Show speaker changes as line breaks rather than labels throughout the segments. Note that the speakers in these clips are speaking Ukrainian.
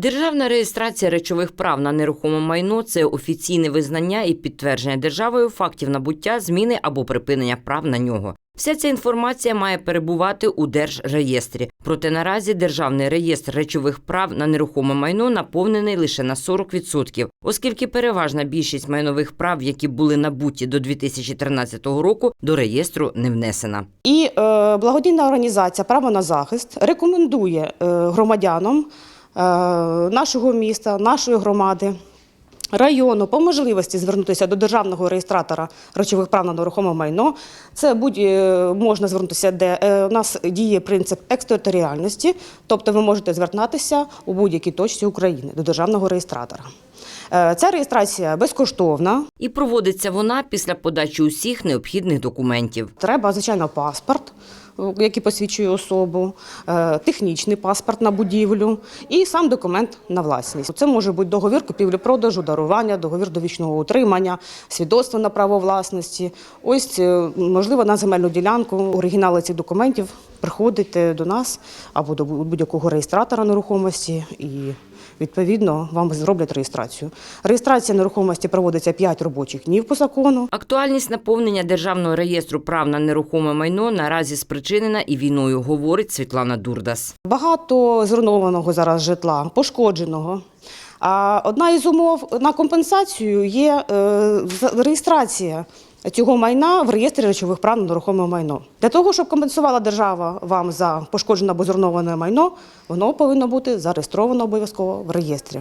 Державна реєстрація речових прав на нерухоме майно це офіційне визнання і підтвердження державою фактів набуття, зміни або припинення прав на нього. Вся ця інформація має перебувати у держреєстрі. Проте наразі державний реєстр речових прав на нерухоме майно наповнений лише на 40%, оскільки переважна більшість майнових прав, які були набуті до 2013 року, до реєстру не внесена.
І е, благодійна організація Право на захист рекомендує е, громадянам нашого міста, нашої громади. Району по можливості звернутися до державного реєстратора речових прав на нерухоме майно. Це будь е, можна звернутися, де е, у нас діє принцип екстериторіальності, тобто ви можете звертатися у будь-якій точці України до державного реєстратора. Е, Ця реєстрація безкоштовна.
І проводиться вона після подачі усіх необхідних документів.
Треба, звичайно, паспорт, е, який посвідчує особу, е, технічний паспорт на будівлю і сам документ на власність. Це може бути договір купівлі-продажу, дарування, договір довічного утримання, свідоцтво на право власності. Ось, е, можливо, на земельну ділянку. Оригінали цих документів приходите до нас або до будь-якого реєстратора нерухомості і. Відповідно, вам зроблять реєстрацію. Реєстрація нерухомості проводиться 5 робочих днів по закону.
Актуальність наповнення державного реєстру прав на нерухоме майно наразі спричинена і війною, говорить Світлана Дурдас.
Багато зруйнованого зараз житла, пошкодженого. А одна із умов на компенсацію є е, реєстрація цього майна в реєстрі речових прав на нерухоме майно. Для того, щоб компенсувала держава вам за пошкоджене або зруйноване майно, воно повинно бути зареєстровано обов'язково в реєстрі.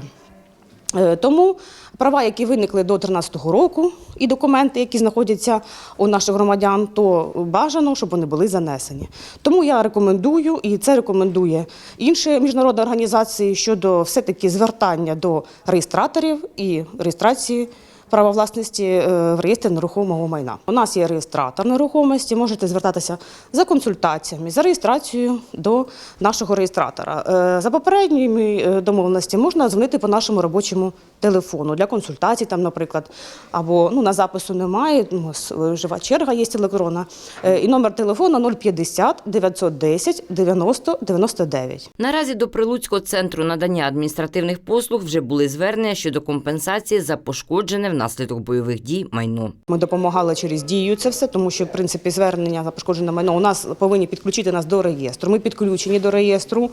Е, Тому права, які виникли до 2013 року, і документи, які знаходяться у наших громадян, то бажано, щоб вони були занесені. Тому я рекомендую, і це рекомендує інші міжнародні організації щодо все-таки звертання до реєстраторів і реєстрації. Права власності е, в реєстрі нерухомого майна. У нас є реєстратор нерухомості. Можете звертатися за консультаціями, за реєстрацією до нашого реєстратора. Е, За попередніми е, домовленості можна дзвонити по нашому робочому телефону для консультацій, там, наприклад, або ну на запису немає. ну, жива черга є електронна. І номер телефону 050 910 90 99.
Наразі до Прилуцького центру надання адміністративних послуг вже були звернення щодо компенсації за пошкоджене внаслідок бойових дій майно.
Ми допомагали через дію це все, тому що в принципі звернення за пошкоджене майно у нас повинні підключити нас до реєстру. Ми підключені до реєстру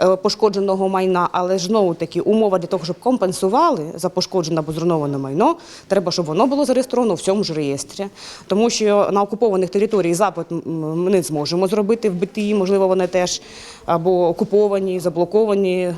е, пошкодженого майна, але ж знову таки умова для того, щоб компенсували за пошкоджене або зруйноване майно, треба, щоб воно було зареєстровано в цьому ж реєстрі. Тому що на окупованих територіях запит ми не зможемо зробити в БТІ, можливо, вони теж або окуповані, заблоковані, е,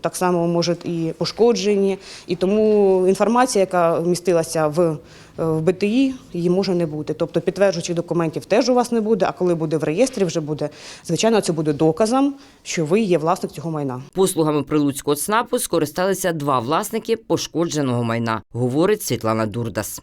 так само можуть і пошкоджені. І тому інформація, яка вмістилася в, е, в БТІ, її може не бути. Тобто підтверджуючих документів теж у вас не буде, а коли буде в реєстрі, вже буде, звичайно, це буде доказом, що ви є власник цього майна.
Послугами Прилуцького ЦНАПу скористалися два власники пошкодженого майна, говорить Світлана Дурдас.